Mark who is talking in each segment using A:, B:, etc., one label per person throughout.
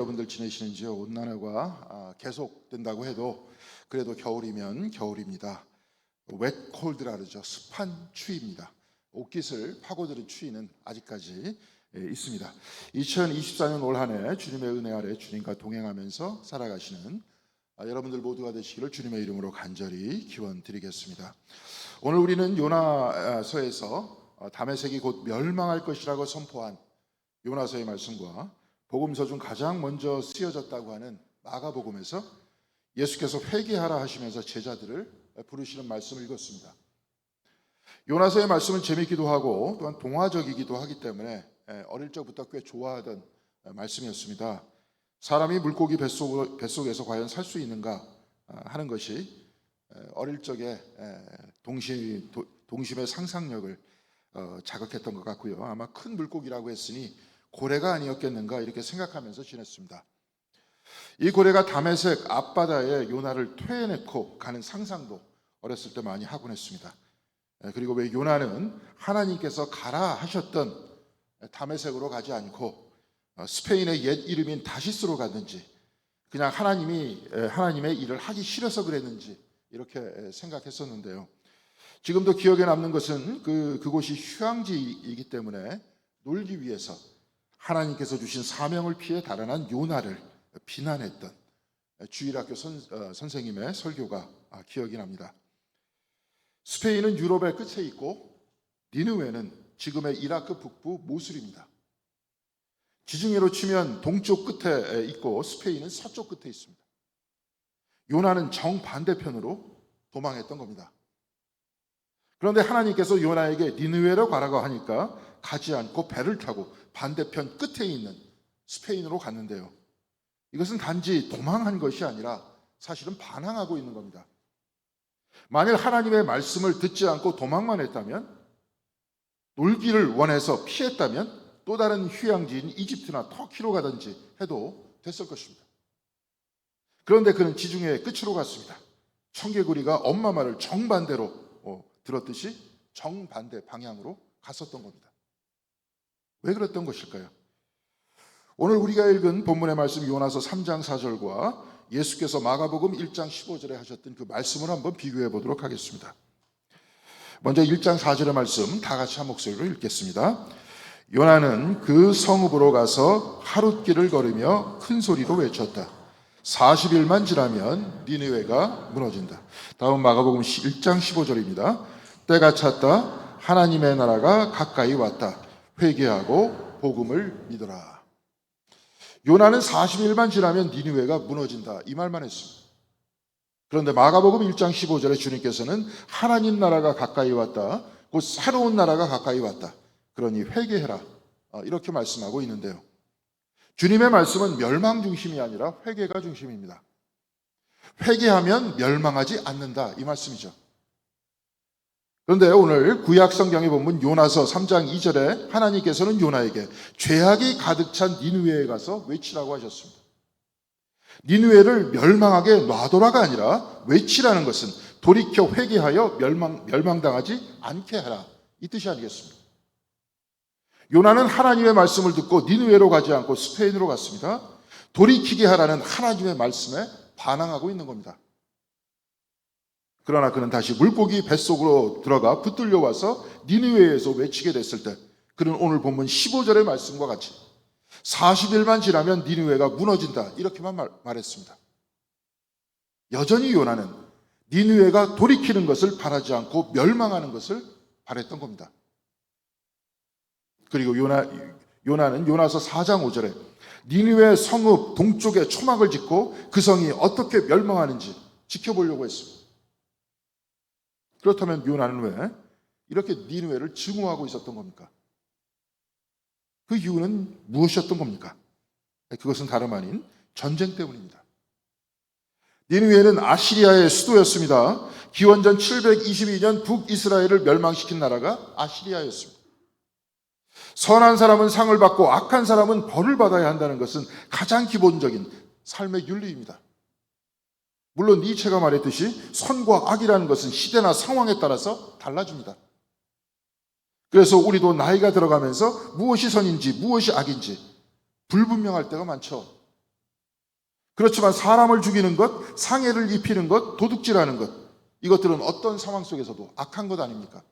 A: 여러분들 지내시는지요? 온난화가 아, 계속된다고 해도 그래도 겨울이면 겨울입니다. 웻 콜드라 그러죠. 습한 추위입니다. 옷깃을 파고드는 추위는 아직까지 예, 있습니다. 2024년 올 한 해 주님의 은혜 아래 주님과 동행하면서 살아가시는 아, 여러분들 모두가 되시기를 주님의 이름으로 간절히 기원 드리겠습니다. 오늘 우리는 요나서에서 어, 다메섹이 곧 멸망할 것이라고 선포한 요나서의 말씀과 복음서 중 가장 먼저 쓰여졌다고 하는 마가복음에서 예수께서 회개하라 하시면서 제자들을 부르시는 말씀을 읽었습니다. 요나서의 말씀은 재밌기도 하고 또한 동화적이기도 하기 때문에 어릴 적부터 꽤 좋아하던 말씀이었습니다. 사람이 물고기 뱃속, 뱃속에서 과연 살 수 있는가 하는 것이 어릴 적에 동심, 동심의 상상력을 어, 자극했던 것 같고요. 아마 큰 물고기라고 했으니 고래가 아니었겠는가 이렇게 생각하면서 지냈습니다. 이 고래가 담에색 앞바다에 요나를 퇴해내고 가는 상상도 어렸을 때 많이 하곤 했습니다. 예, 그리고 왜 요나는 하나님께서 가라 하셨던 담에색으로 가지 않고 어, 스페인의 옛 이름인 다시스로 갔는지 그냥 하나님이 예, 하나님의 일을 하기 싫어서 그랬는지 이렇게 예, 생각했었는데요. 지금도 기억에 남는 것은 그 그곳이 휴양지이기 때문에 놀기 위해서 하나님께서 주신 사명을 피해 달아난 요나를 비난했던 주일학교 선, 어, 선생님의 설교가 아, 기억이 납니다. 스페인은 유럽의 끝에 있고 니누웨는 지금의 이라크 북부 모술입니다. 지중해로 치면 동쪽 끝에 있고 스페인은 서쪽 끝에 있습니다. 요나는 정반대편으로 도망했던 겁니다. 그런데 하나님께서 요나에게 니누웨로 가라고 하니까 가지 않고 배를 타고 반대편 끝에 있는 스페인으로 갔는데요. 이것은 단지 도망한 것이 아니라 사실은 반항하고 있는 겁니다. 만일 하나님의 말씀을 듣지 않고 도망만 했다면 놀기를 원해서 피했다면 또 다른 휴양지인 이집트나 터키로 가든지 해도 됐을 것입니다. 그런데 그는 지중해의 끝으로 갔습니다. 청개구리가 엄마 말을 정반대로 어, 들었듯이 정반대 방향으로 갔었던 겁니다. 왜 그랬던 것일까요? 오늘 우리가 읽은 본문의 말씀 요나서 3장 4절과 예수께서 마가복음 1장 15절에 하셨던 그 말씀을 한번 비교해 보도록 하겠습니다. 먼저 1장 4절의 말씀 다 같이 한 목소리로 읽겠습니다. 요나는 그 성읍으로 가서 하룻길을 걸으며 큰 소리로 외쳤다. 40일만 지나면 니느웨가 무너진다. 다음 마가복음 1장 15절입니다. 때가 찼다. 하나님의 나라가 가까이 왔다. 회개하고 복음을 믿어라. 요나는 40일만 지나면 니느웨가 무너진다. 이 말만 했습니다. 그런데 마가복음 1장 15절에 주님께서는 하나님 나라가 가까이 왔다. 곧 새로운 나라가 가까이 왔다. 그러니 회개해라. 아, 이렇게 말씀하고 있는데요. 주님의 말씀은 멸망 중심이 아니라 회개가 중심입니다. 회개하면 멸망하지 않는다. 이 말씀이죠. 그런데 오늘 구약 성경에 보면 요나서 3장 2절에 하나님께서는 요나에게 죄악이 가득 찬 니누에에 가서 외치라고 하셨습니다. 니누에를 멸망하게 놔둬라가 아니라 외치라는 것은 돌이켜 회개하여 멸망, 멸망당하지 않게 하라. 이 뜻이 아니겠습니까? 요나는 하나님의 말씀을 듣고 니누에로 가지 않고 스페인으로 갔습니다. 돌이키게 하라는 하나님의 말씀에 반항하고 있는 겁니다. 그러나 그는 다시 물고기 뱃속으로 들어가 붙들려 와서 니느웨에서 외치게 됐을 때 그는 오늘 본문 15절의 말씀과 같이 40일만 지나면 니느웨가 무너진다 이렇게만 말, 말했습니다. 여전히 요나는 니느웨가 돌이키는 것을 바라지 않고 멸망하는 것을 바랬던 겁니다. 그리고 요나, 요나는 요나서 4장 5절에 니느웨 성읍 동쪽에 초막을 짓고 그 성이 어떻게 멸망하는지 지켜보려고 했습니다. 그렇다면 요나는 왜 이렇게 니누웨를 증오하고 있었던 겁니까? 그 이유는 무엇이었던 겁니까? 그것은 다름 아닌 전쟁 때문입니다. 니누웨는 아시리아의 수도였습니다. 기원전 722년 북이스라엘을 멸망시킨 나라가 아시리아였습니다. 선한 사람은 상을 받고 악한 사람은 벌을 받아야 한다는 것은 가장 기본적인 삶의 윤리입니다. 물론 니체가 말했듯이 선과 악이라는 것은 시대나 상황에 따라서 달라집니다. 그래서 우리도 나이가 들어가면서 무엇이 선인지 무엇이 악인지 불분명할 때가 많죠. 그렇지만 사람을 죽이는 것, 상해를 입히는 것, 도둑질하는 것, 이것들은 어떤 상황 속에서도 악한 것 아닙니까?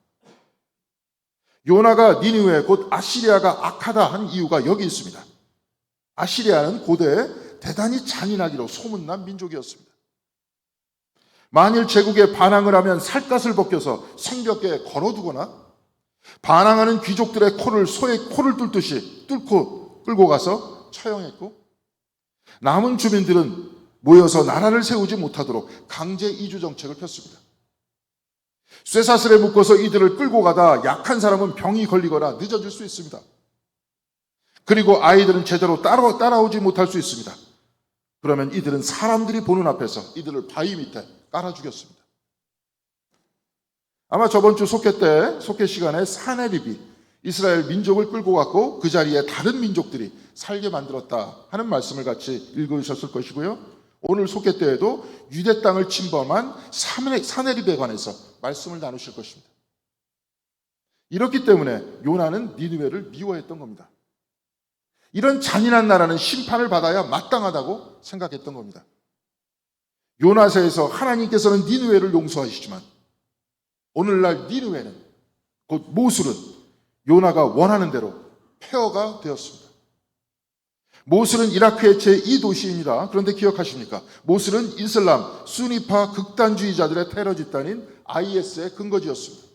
A: 요나가 니느웨 곧 아시리아가 악하다 한 이유가 여기 있습니다. 아시리아는 고대 대단히 잔인하기로 소문난 민족이었습니다. 만일 제국에 반항을 하면 살갗을 벗겨서 성벽에 걸어두거나 반항하는 귀족들의 코를 소의 코를 뚫듯이 뚫고 끌고 가서 처형했고 남은 주민들은 모여서 나라를 세우지 못하도록 강제 이주 정책을 폈습니다. 쇠사슬에 묶어서 이들을 끌고 가다 약한 사람은 병이 걸리거나 늦어질 수 있습니다. 그리고 아이들은 제대로 따라, 따라오지 못할 수 있습니다. 그러면 이들은 사람들이 보는 앞에서 이들을 바위 밑에 깔아 죽였습니다. 아마 저번 주 속회 때, 속회 시간에 사내립이 이스라엘 민족을 끌고 갔고 그 자리에 다른 민족들이 살게 만들었다 하는 말씀을 같이 읽으셨을 것이고요. 오늘 속회 때에도 유대 땅을 침범한 사내립에 관해서 말씀을 나누실 것입니다. 이렇기 때문에 요나는 니느웨를 미워했던 겁니다. 이런 잔인한 나라는 심판을 받아야 마땅하다고 생각했던 겁니다. 요나서에서 하나님께서는 니느웨를 용서하시지만 오늘날 니느웨는 곧 모술은 요나가 원하는 대로 폐허가 되었습니다. 모술은 이라크의 제2도시입니다. 그런데 기억하십니까? 모술은 이슬람, 수니파 극단주의자들의 테러 집단인 IS의 근거지였습니다.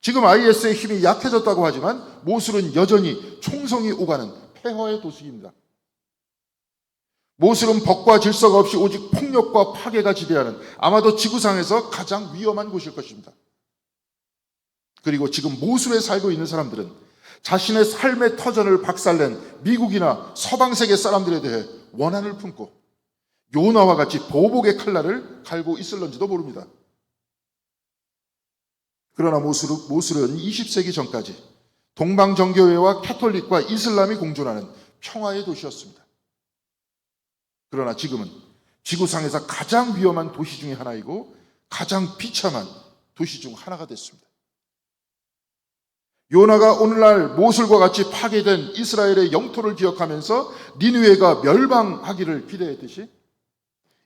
A: 지금 IS의 힘이 약해졌다고 하지만 모술은 여전히 총성이 오가는 폐허의 도시입니다. 모술은 법과 질서가 없이 오직 폭력과 파괴가 지배하는 아마도 지구상에서 가장 위험한 곳일 것입니다. 그리고 지금 모술에 살고 있는 사람들은 자신의 삶의 터전을 박살낸 미국이나 서방 세계 사람들에 대해 원한을 품고 요나와 같이 보복의 칼날을 갈고 있을런지도 모릅니다. 그러나 모술은 20세기 전까지 동방정교회와 캐톨릭과 이슬람이 공존하는 평화의 도시였습니다. 그러나 지금은 지구상에서 가장 위험한 도시 중의 하나이고 가장 비참한 도시 중 하나가 됐습니다. 요나가 오늘날 모술과 같이 파괴된 이스라엘의 영토를 기억하면서 니누에가 멸망하기를 기대했듯이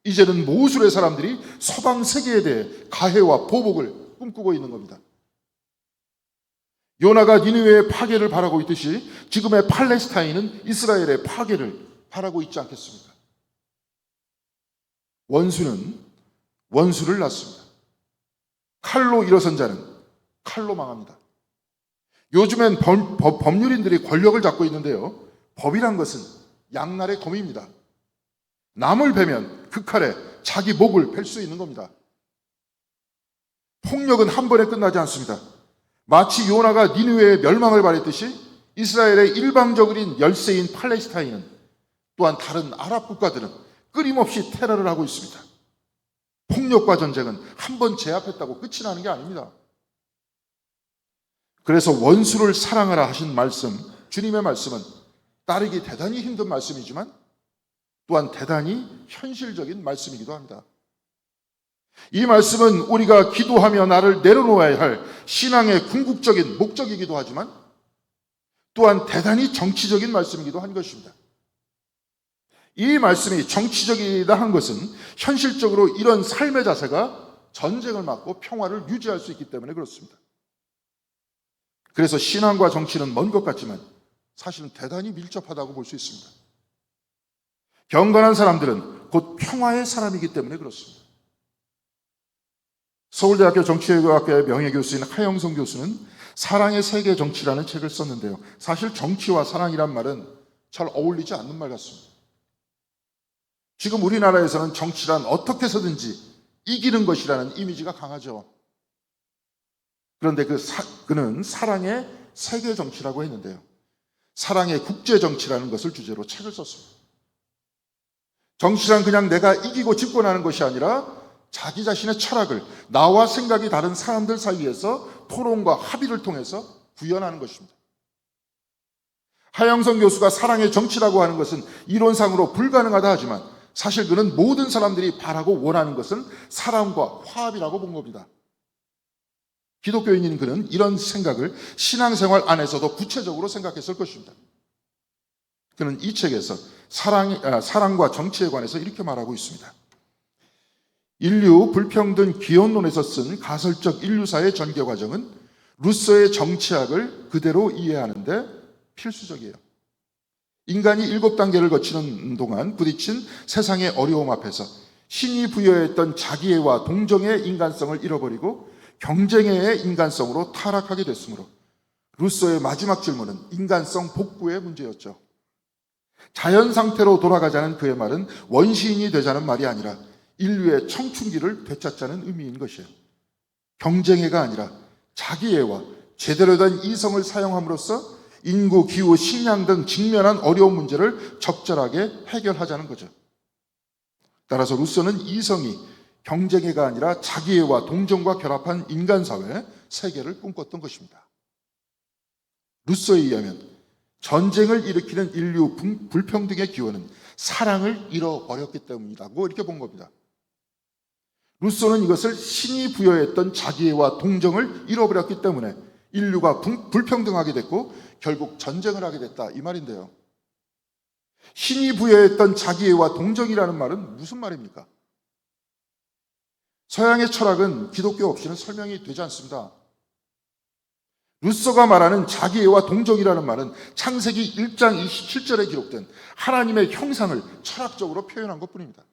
A: 이제는 모술의 사람들이 서방 세계에 대해 가해와 보복을 꿈꾸고 있는 겁니다. 요나가 니누웨의 파괴를 바라고 있듯이 지금의 팔레스타인은 이스라엘의 파괴를 바라고 있지 않겠습니까? 원수는 원수를 낳습니다. 칼로 일어선 자는 칼로 망합니다. 요즘엔 법, 법, 법률인들이 권력을 잡고 있는데요. 법이란 것은 양날의 검입니다. 남을 베면 그 칼에 자기 목을 벨수 있는 겁니다. 폭력은 한 번에 끝나지 않습니다. 마치 요나가 니느웨의 멸망을 바랬듯이 이스라엘의 일방적인 열세인 팔레스타인은 또한 다른 아랍 국가들은 끊임없이 테러를 하고 있습니다. 폭력과 전쟁은 한 번 제압했다고 끝이 나는 게 아닙니다. 그래서 원수를 사랑하라 하신 말씀, 주님의 말씀은 따르기 대단히 힘든 말씀이지만 또한 대단히 현실적인 말씀이기도 합니다. 이 말씀은 우리가 기도하며 나를 내려놓아야 할 신앙의 궁극적인 목적이기도 하지만 또한 대단히 정치적인 말씀이기도 한 것입니다. 이 말씀이 정치적이다 한 것은 현실적으로 이런 삶의 자세가 전쟁을 막고 평화를 유지할 수 있기 때문에 그렇습니다. 그래서 신앙과 정치는 먼 것 같지만 사실은 대단히 밀접하다고 볼 수 있습니다. 경건한 사람들은 곧 평화의 사람이기 때문에 그렇습니다. 서울대학교 정치외교학과의 명예교수인 하영성 교수는 사랑의 세계 정치라는 책을 썼는데요. 사실 정치와 사랑이란 말은 잘 어울리지 않는 말 같습니다. 지금 우리나라에서는 정치란 어떻게 해서든지 이기는 것이라는 이미지가 강하죠. 그런데 그 사, 그는 사랑의 세계 정치라고 했는데요. 사랑의 국제 정치라는 것을 주제로 책을 썼습니다. 정치란 그냥 내가 이기고 집권하는 것이 아니라 자기 자신의 철학을 나와 생각이 다른 사람들 사이에서 토론과 합의를 통해서 구현하는 것입니다. 하영성 교수가 사랑의 정치라고 하는 것은 이론상으로 불가능하다 하지만 사실 그는 모든 사람들이 바라고 원하는 것은 사랑과 화합이라고 본 겁니다. 기독교인인 그는 이런 생각을 신앙생활 안에서도 구체적으로 생각했을 것입니다. 그는 이 책에서 사랑, 아, 사랑과 정치에 관해서 이렇게 말하고 있습니다. 인류 불평등 기원론에서 쓴 가설적 인류사의 전개 과정은 루소의 정치학을 그대로 이해하는데 필수적이에요. 인간이 일곱 단계를 거치는 동안 부딪힌 세상의 어려움 앞에서 신이 부여했던 자기애와 동정의 인간성을 잃어버리고 경쟁의 인간성으로 타락하게 됐으므로 루소의 마지막 질문은 인간성 복구의 문제였죠. 자연 상태로 돌아가자는 그의 말은 원시인이 되자는 말이 아니라 인류의 청춘기를 되찾자는 의미인 것이에요. 경쟁애가 아니라 자기애와 제대로 된 이성을 사용함으로써 인구, 기후, 식량 등 직면한 어려운 문제를 적절하게 해결하자는 거죠. 따라서 루소는 이성이 경쟁애가 아니라 자기애와 동정과 결합한 인간사회 세계를 꿈꿨던 것입니다. 루소에 의하면 전쟁을 일으키는 인류 불- 불평등의 기원은 사랑을 잃어버렸기 때문이라고 이렇게 본 겁니다. 루소는 이것을 신이 부여했던 자기애와 동정을 잃어버렸기 때문에 인류가 불- 불평등하게 됐고 결국 전쟁을 하게 됐다 이 말인데요. 신이 부여했던 자기애와 동정이라는 말은 무슨 말입니까? 서양의 철학은 기독교 없이는 설명이 되지 않습니다. 루소가 말하는 자기애와 동정이라는 말은 창세기 1장 27절에 기록된 하나님의 형상을 철학적으로 표현한 것 뿐입니다.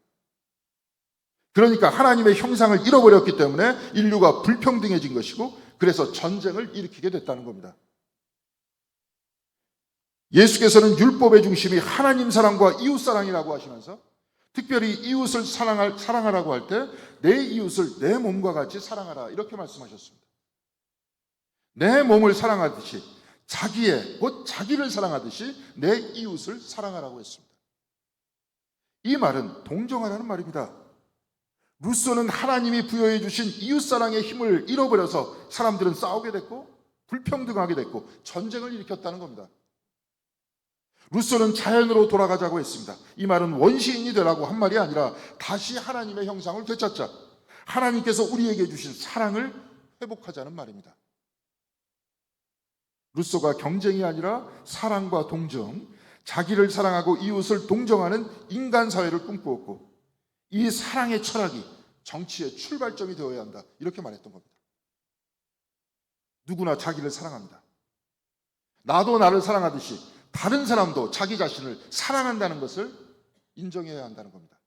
A: 그러니까 하나님의 형상을 잃어버렸기 때문에 인류가 불평등해진 것이고 그래서 전쟁을 일으키게 됐다는 겁니다. 예수께서는 율법의 중심이 하나님 사랑과 이웃 사랑이라고 하시면서 특별히 이웃을 사랑할, 사랑하라고 할 때 내 이웃을 내 몸과 같이 사랑하라 이렇게 말씀하셨습니다. 내 몸을 사랑하듯이 자기의 곧 자기를 사랑하듯이 내 이웃을 사랑하라고 했습니다. 이 말은 동정하라는 말입니다. 루소는 하나님이 부여해 주신 이웃 사랑의 힘을 잃어버려서 사람들은 싸우게 됐고 불평등하게 됐고 전쟁을 일으켰다는 겁니다. 루소는 자연으로 돌아가자고 했습니다. 이 말은 원시인이 되라고 한 말이 아니라 다시 하나님의 형상을 되찾자. 하나님께서 우리에게 주신 사랑을 회복하자는 말입니다. 루소가 경쟁이 아니라 사랑과 동정, 자기를 사랑하고 이웃을 동정하는 인간 사회를 꿈꾸었고 이 사랑의 철학이 정치의 출발점이 되어야 한다. 이렇게 말했던 겁니다. 누구나 자기를 사랑합니다. 나도 나를 사랑하듯이 다른 사람도 자기 자신을 사랑한다는 것을 인정해야 한다는 겁니다.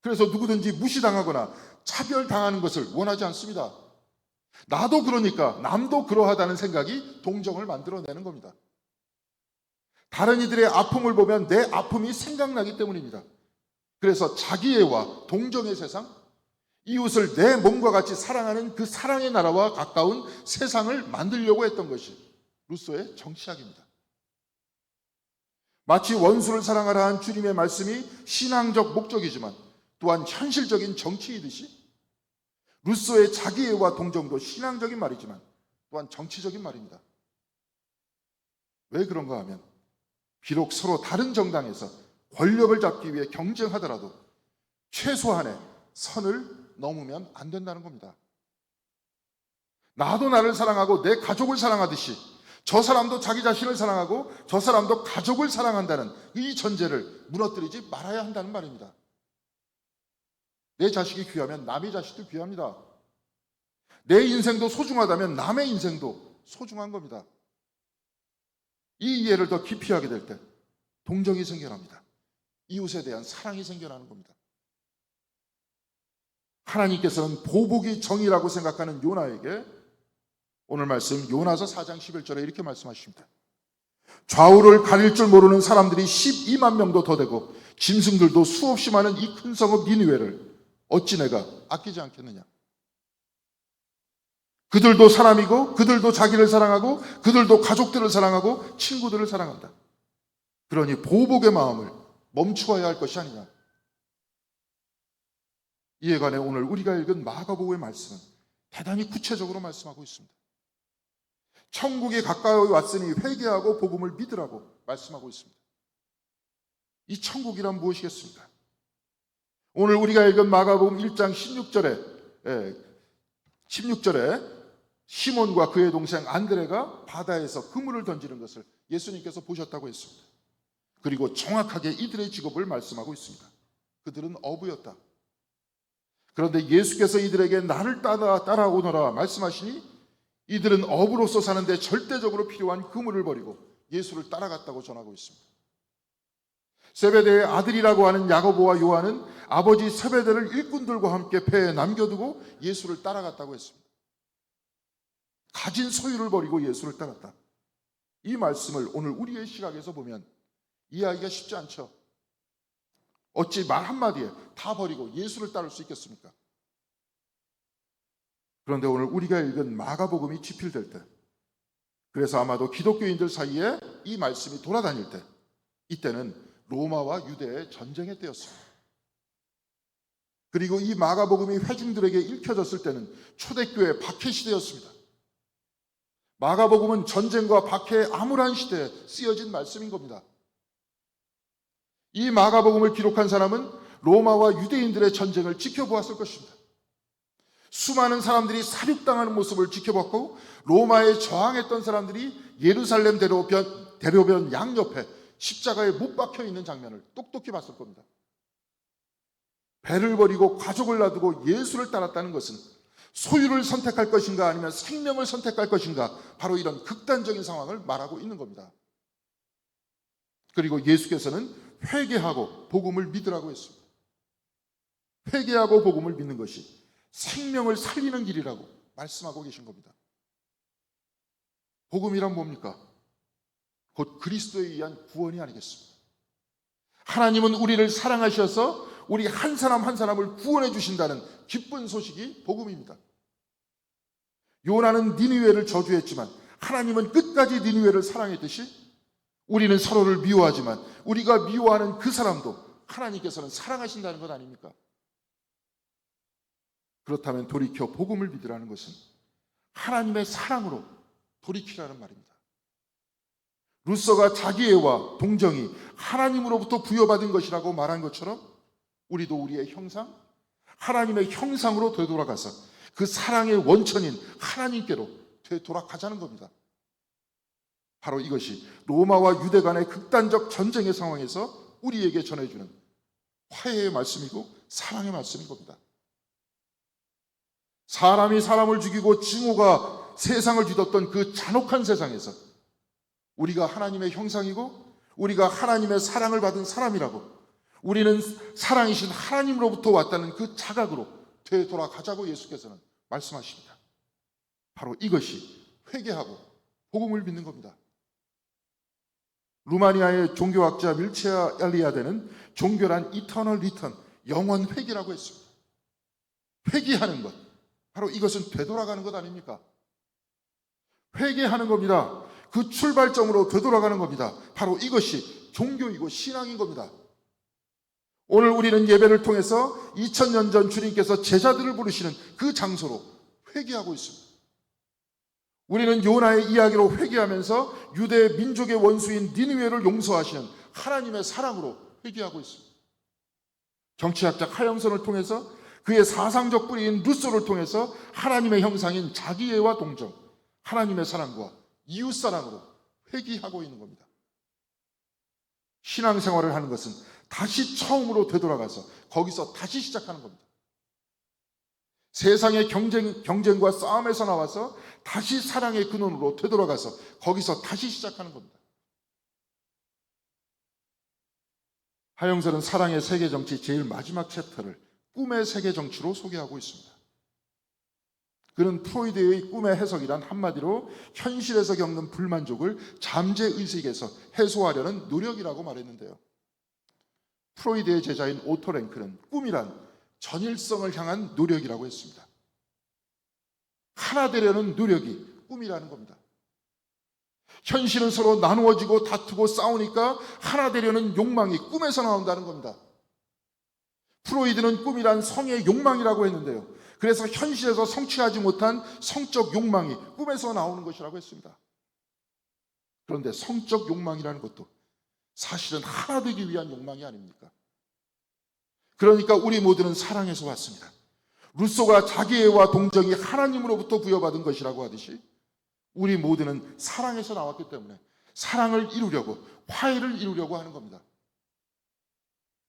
A: 그래서 누구든지 무시당하거나 차별당하는 것을 원하지 않습니다. 나도 그러니까 남도 그러하다는 생각이 동정을 만들어내는 겁니다. 다른 이들의 아픔을 보면 내 아픔이 생각나기 때문입니다. 그래서 자기애와 동정의 세상, 이웃을 내 몸과 같이 사랑하는 그 사랑의 나라와 가까운 세상을 만들려고 했던 것이 루소의 정치학입니다. 마치 원수를 사랑하라 한 주님의 말씀이 신앙적 목적이지만 또한 현실적인 정치이듯이 루소의 자기애와 동정도 신앙적인 말이지만 또한 정치적인 말입니다. 왜 그런가 하면 비록 서로 다른 정당에서 권력을 잡기 위해 경쟁하더라도 최소한의 선을 넘으면 안 된다는 겁니다. 나도 나를 사랑하고 내 가족을 사랑하듯이 저 사람도 자기 자신을 사랑하고 저 사람도 가족을 사랑한다는 이 전제를 무너뜨리지 말아야 한다는 말입니다. 내 자식이 귀하면 남의 자식도 귀합니다. 내 인생도 소중하다면 남의 인생도 소중한 겁니다. 이 이해를 더 깊이 하게 될 때 동정이 생겨납니다. 이웃에 대한 사랑이 생겨나는 겁니다. 하나님께서는 보복이 정의라고 생각하는 요나에게 오늘 말씀 요나서 4장 11절에 이렇게 말씀하십니다. 좌우를 가릴 줄 모르는 사람들이 12만 명도 더 되고 짐승들도 수없이 많은 이 큰 성읍 니느웨를 어찌 내가 아끼지 않겠느냐? 그들도 사람이고 그들도 자기를 사랑하고 그들도 가족들을 사랑하고 친구들을 사랑한다. 그러니 보복의 마음을 멈추어야 할 것이 아니냐. 이에 관해 오늘 우리가 읽은 마가복음의 말씀은 대단히 구체적으로 말씀하고 있습니다. 천국에 가까이 왔으니 회개하고 복음을 믿으라고 말씀하고 있습니다. 이 천국이란 무엇이겠습니까? 오늘 우리가 읽은 마가복음 1장 16절에 16절에 시몬과 그의 동생 안드레가 바다에서 그물을 던지는 것을 예수님께서 보셨다고 했습니다. 그리고 정확하게 이들의 직업을 말씀하고 있습니다. 그들은 어부였다. 그런데 예수께서 이들에게 나를 따라 따라오너라 말씀하시니 이들은 어부로서 사는데 절대적으로 필요한 그물을 버리고 예수를 따라갔다고 전하고 있습니다. 세베대의 아들이라고 하는 야고보와 요한은 아버지 세베대를 일꾼들과 함께 배에 남겨두고 예수를 따라갔다고 했습니다. 가진 소유를 버리고 예수를 따랐다. 이 말씀을 오늘 우리의 시각에서 보면 이해하기가 쉽지 않죠. 어찌 말 한마디에 다 버리고 예수를 따를 수 있겠습니까? 그런데 오늘 우리가 읽은 마가복음이 집필될 때, 그래서 아마도 기독교인들 사이에 이 말씀이 돌아다닐 때, 이때는 로마와 유대의 전쟁의 때였습니다. 그리고 이 마가복음이 회중들에게 읽혀졌을 때는 초대교회 박해 시대였습니다. 마가복음은 전쟁과 박해의 암울한 시대에 쓰여진 말씀인 겁니다. 이 마가복음을 기록한 사람은 로마와 유대인들의 전쟁을 지켜보았을 것입니다. 수많은 사람들이 사륙당하는 모습을 지켜봤고 로마에 저항했던 사람들이 예루살렘 대로변, 대로변 양옆에 십자가에 못 박혀 있는 장면을 똑똑히 봤을 겁니다. 배를 버리고 가족을 놔두고 예수를 따랐다는 것은 소유를 선택할 것인가 아니면 생명을 선택할 것인가 바로 이런 극단적인 상황을 말하고 있는 겁니다. 그리고 예수께서는 회개하고 복음을 믿으라고 했습니다. 회개하고 복음을 믿는 것이 생명을 살리는 길이라고 말씀하고 계신 겁니다. 복음이란 뭡니까? 곧 그리스도에 의한 구원이 아니겠습니까? 하나님은 우리를 사랑하셔서 우리 한 사람 한 사람을 구원해 주신다는 기쁜 소식이 복음입니다. 요나는 니느웨를 저주했지만 하나님은 끝까지 니느웨를 사랑했듯이 우리는 서로를 미워하지만 우리가 미워하는 그 사람도 하나님께서는 사랑하신다는 것 아닙니까? 그렇다면 돌이켜 복음을 믿으라는 것은 하나님의 사랑으로 돌이키라는 말입니다. 루서가 자기 애와 동정이 하나님으로부터 부여받은 것이라고 말한 것처럼 우리도 우리의 형상, 하나님의 형상으로 되돌아가서 그 사랑의 원천인 하나님께로 되돌아가자는 겁니다. 바로 이것이 로마와 유대 간의 극단적 전쟁의 상황에서 우리에게 전해주는 화해의 말씀이고 사랑의 말씀인 겁니다. 사람이 사람을 죽이고 증오가 세상을 뒤덮던 그 잔혹한 세상에서 우리가 하나님의 형상이고 우리가 하나님의 사랑을 받은 사람이라고 우리는 사랑이신 하나님으로부터 왔다는 그 자각으로 되돌아가자고 예수께서는 말씀하십니다. 바로 이것이 회개하고 복음을 믿는 겁니다. 루마니아의 종교학자 밀체아 엘리아데는 종교란 이터널 리턴, 영원 회개라고 했습니다. 회개하는 것. 바로 이것은 되돌아가는 것 아닙니까? 회개하는 겁니다. 그 출발점으로 되돌아가는 겁니다. 바로 이것이 종교이고 신앙인 겁니다. 오늘 우리는 예배를 통해서 2000년 전 주님께서 제자들을 부르시는 그 장소로 회개하고 있습니다. 우리는 요나의 이야기로 회개하면서 유대 민족의 원수인 니느웨를 용서하시는 하나님의 사랑으로 회개하고 있습니다. 정치학자 하영선을 통해서 그의 사상적 뿌리인 루소를 통해서 하나님의 형상인 자기애와 동정, 하나님의 사랑과 이웃 사랑으로 회귀하고 있는 겁니다. 신앙생활을 하는 것은 다시 처음으로 되돌아가서 거기서 다시 시작하는 겁니다. 세상의 경쟁, 경쟁과 싸움에서 나와서 다시 사랑의 근원으로 되돌아가서 거기서 다시 시작하는 겁니다. 하영설은 사랑의 세계 정치 제일 마지막 챕터를 꿈의 세계 정치로 소개하고 있습니다. 그는 프로이드의 꿈의 해석이란 한마디로 현실에서 겪는 불만족을 잠재 의식에서 해소하려는 노력이라고 말했는데요. 프로이드의 제자인 오토 랭크는 꿈이란 전일성을 향한 노력이라고 했습니다. 하나 되려는 노력이 꿈이라는 겁니다. 현실은 서로 나누어지고 다투고 싸우니까 하나 되려는 욕망이 꿈에서 나온다는 겁니다. 프로이드는 꿈이란 성의 욕망이라고 했는데요. 그래서 현실에서 성취하지 못한 성적 욕망이 꿈에서 나오는 것이라고 했습니다. 그런데 성적 욕망이라는 것도 사실은 하나 되기 위한 욕망이 아닙니까? 그러니까 우리 모두는 사랑에서 왔습니다. 루소가 자기애와 동정이 하나님으로부터 부여받은 것이라고 하듯이 우리 모두는 사랑에서 나왔기 때문에 사랑을 이루려고 화해를 이루려고 하는 겁니다.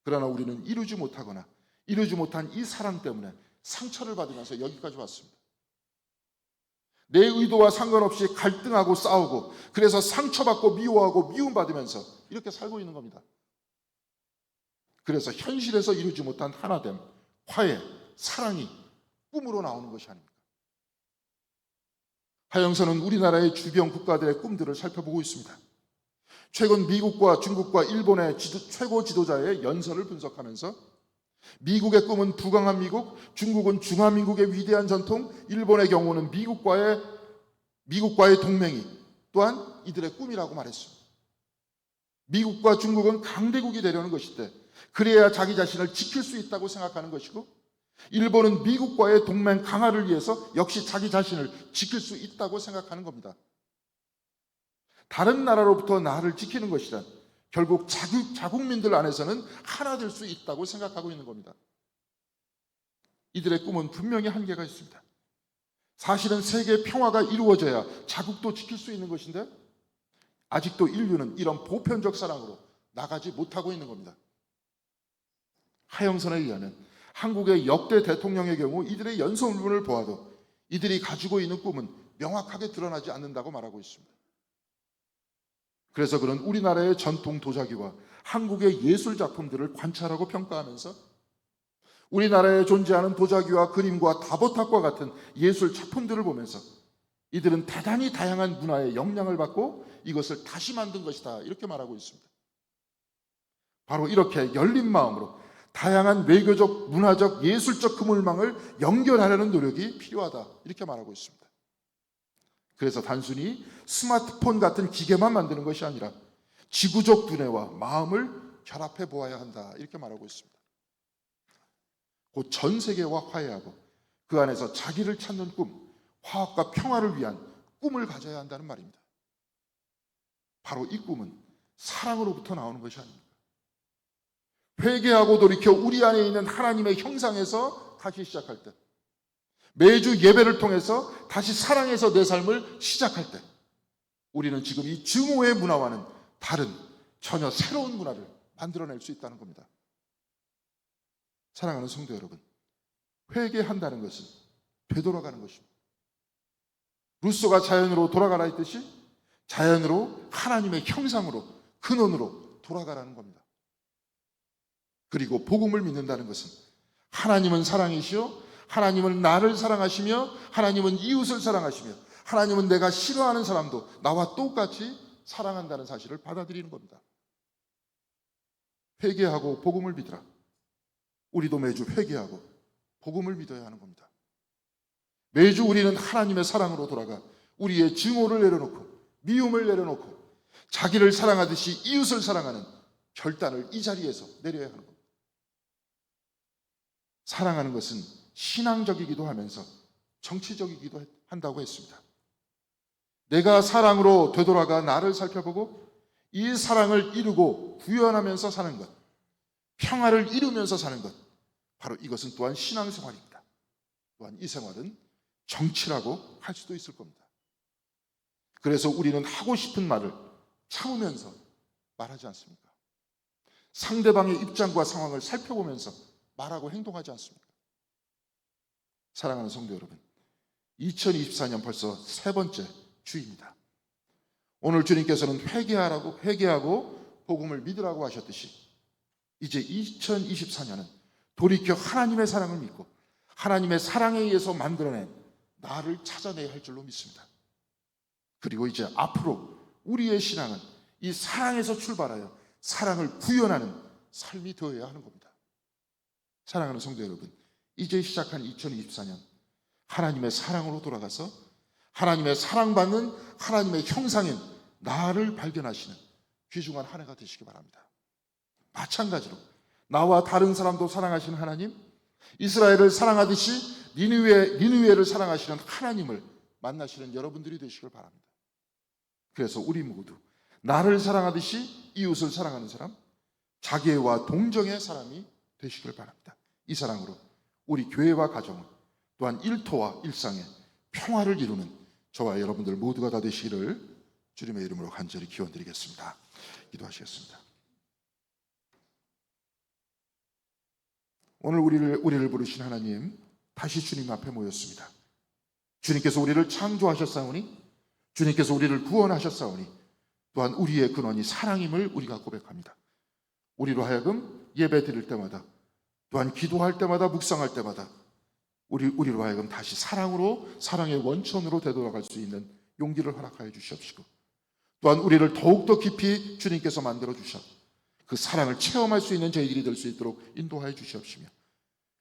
A: 그러나 우리는 이루지 못하거나 이루지 못한 이 사랑 때문에 상처를 받으면서 여기까지 왔습니다. 내 의도와 상관없이 갈등하고 싸우고 그래서 상처받고 미워하고 미움받으면서 이렇게 살고 있는 겁니다. 그래서 현실에서 이루지 못한 하나됨, 화해, 사랑이 꿈으로 나오는 것이 아닙니까? 하영선은 우리나라의 주변 국가들의 꿈들을 살펴보고 있습니다. 최근 미국과 중국과 일본의 지도- 최고 지도자의 연설을 분석하면서 미국의 꿈은 부강한 미국, 중국은 중화민국의 위대한 전통, 일본의 경우는 미국과의 미국과의 동맹이 또한 이들의 꿈이라고 말했습니다. 미국과 중국은 강대국이 되려는 것인데 그래야 자기 자신을 지킬 수 있다고 생각하는 것이고 일본은 미국과의 동맹 강화를 위해서 역시 자기 자신을 지킬 수 있다고 생각하는 겁니다. 다른 나라로부터 나를 지키는 것이란 결국 자국, 자국민들 안에서는 하나 될 수 있다고 생각하고 있는 겁니다. 이들의 꿈은 분명히 한계가 있습니다. 사실은 세계 평화가 이루어져야 자국도 지킬 수 있는 것인데 아직도 인류는 이런 보편적 사랑으로 나가지 못하고 있는 겁니다. 하영선에 의하면 한국의 역대 대통령의 경우 이들의 연설문을 보아도 이들이 가지고 있는 꿈은 명확하게 드러나지 않는다고 말하고 있습니다. 그래서 그런 우리나라의 전통 도자기와 한국의 예술 작품들을 관찰하고 평가하면서 우리나라에 존재하는 도자기와 그림과 다보탑과 같은 예술 작품들을 보면서 이들은 대단히 다양한 문화의 영향을 받고 이것을 다시 만든 것이다 이렇게 말하고 있습니다. 바로 이렇게 열린 마음으로 다양한 외교적, 문화적, 예술적 그물망을 연결하려는 노력이 필요하다 이렇게 말하고 있습니다. 그래서 단순히 스마트폰 같은 기계만 만드는 것이 아니라 지구적 두뇌와 마음을 결합해 보아야 한다 이렇게 말하고 있습니다. 곧 전 세계와 화해하고 그 안에서 자기를 찾는 꿈, 화합과 평화를 위한 꿈을 가져야 한다는 말입니다. 바로 이 꿈은 사랑으로부터 나오는 것이 아닙니다. 회개하고 돌이켜 우리 안에 있는 하나님의 형상에서 다시 시작할 때, 매주 예배를 통해서 다시 사랑해서 내 삶을 시작할 때, 우리는 지금 이 증오의 문화와는 다른 전혀 새로운 문화를 만들어낼 수 있다는 겁니다. 사랑하는 성도 여러분, 회개한다는 것은 되돌아가는 것입니다. 루소가 자연으로 돌아가라 했듯이 자연으로 하나님의 형상으로 근원으로 돌아가라는 겁니다. 그리고 복음을 믿는다는 것은 하나님은 사랑이시요 하나님은 나를 사랑하시며 하나님은 이웃을 사랑하시며 하나님은 내가 싫어하는 사람도 나와 똑같이 사랑한다는 사실을 받아들이는 겁니다. 회개하고 복음을 믿으라. 우리도 매주 회개하고 복음을 믿어야 하는 겁니다. 매주 우리는 하나님의 사랑으로 돌아가 우리의 증오를 내려놓고 미움을 내려놓고 자기를 사랑하듯이 이웃을 사랑하는 결단을 이 자리에서 내려야 하는 겁니다. 사랑하는 것은 신앙적이기도 하면서 정치적이기도 한다고 했습니다. 내가 사랑으로 되돌아가 나를 살펴보고 이 사랑을 이루고 구현하면서 사는 것, 평화를 이루면서 사는 것, 바로 이것은 또한 신앙생활입니다. 또한 이 생활은 정치라고 할 수도 있을 겁니다. 그래서 우리는 하고 싶은 말을 참으면서 말하지 않습니까? 상대방의 입장과 상황을 살펴보면서 말하고 행동하지 않습니까? 사랑하는 성도 여러분, 2024년 벌써 세 번째 주입니다. 오늘 주님께서는 회개하라고 회개하고 복음을 믿으라고 하셨듯이 이제 2024년은 돌이켜 하나님의 사랑을 믿고 하나님의 사랑에 의해서 만들어낸 나를 찾아내야 할 줄로 믿습니다. 그리고 이제 앞으로 우리의 신앙은 이 사랑에서 출발하여 사랑을 구현하는 삶이 되어야 하는 겁니다. 사랑하는 성도 여러분, 이제 시작한 2024년 하나님의 사랑으로 돌아가서 하나님의 사랑받는 하나님의 형상인 나를 발견하시는 귀중한 한 해가 되시기 바랍니다. 마찬가지로 나와 다른 사람도 사랑하시는 하나님, 이스라엘을 사랑하듯이 니느웨, 니느웨를 사랑하시는 하나님을 만나시는 여러분들이 되시길 바랍니다. 그래서 우리 모두 나를 사랑하듯이 이웃을 사랑하는 사람, 자기와 동정의 사람이 되시길 바랍니다. 이 사랑으로 우리 교회와 가정은 또한 일터와 일상에 평화를 이루는 저와 여러분들 모두가 다 되시기를 주님의 이름으로 간절히 기원드리겠습니다. 기도하시겠습니다. 오늘 우리를 우리를 부르신 하나님 다시 주님 앞에 모였습니다. 주님께서 우리를 창조하셨사오니 주님께서 우리를 구원하셨사오니 또한 우리의 근원이 사랑임을 우리가 고백합니다. 우리로 하여금 예배 드릴 때마다 또한 기도할 때마다 묵상할 때마다 우리 우리로 하여금 다시 사랑으로 사랑의 원천으로 되돌아갈 수 있는 용기를 허락하여 주시옵시고 또한 우리를 더욱더 깊이 주님께서 만들어 주셔 그 사랑을 체험할 수 있는 저희들이 될 수 있도록 인도하여 주시옵시며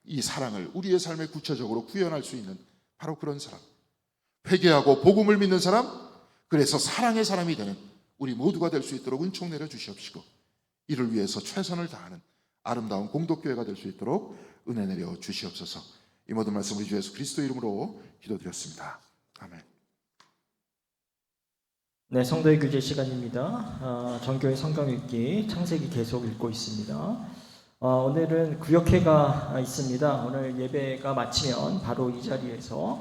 A: 이 사랑을 우리의 삶에 구체적으로 구현할 수 있는 바로 그런 사람 회개하고 복음을 믿는 사람 그래서 사랑의 사람이 되는 우리 모두가 될 수 있도록 은총 내려 주시옵시고 이를 위해서 최선을 다하는 아름다운 공덕교회가 될 수 있도록 은혜 내려 주시옵소서 이 모든 말씀 우리 주 예수 그리스도 이름으로 기도드렸습니다 아멘
B: 네, 성도의 교제 시간입니다. 어, 정교회 성경 읽기 창세기 계속 읽고 있습니다. 어, 오늘은 구역회가 있습니다. 오늘 예배가 마치면 바로 이 자리에서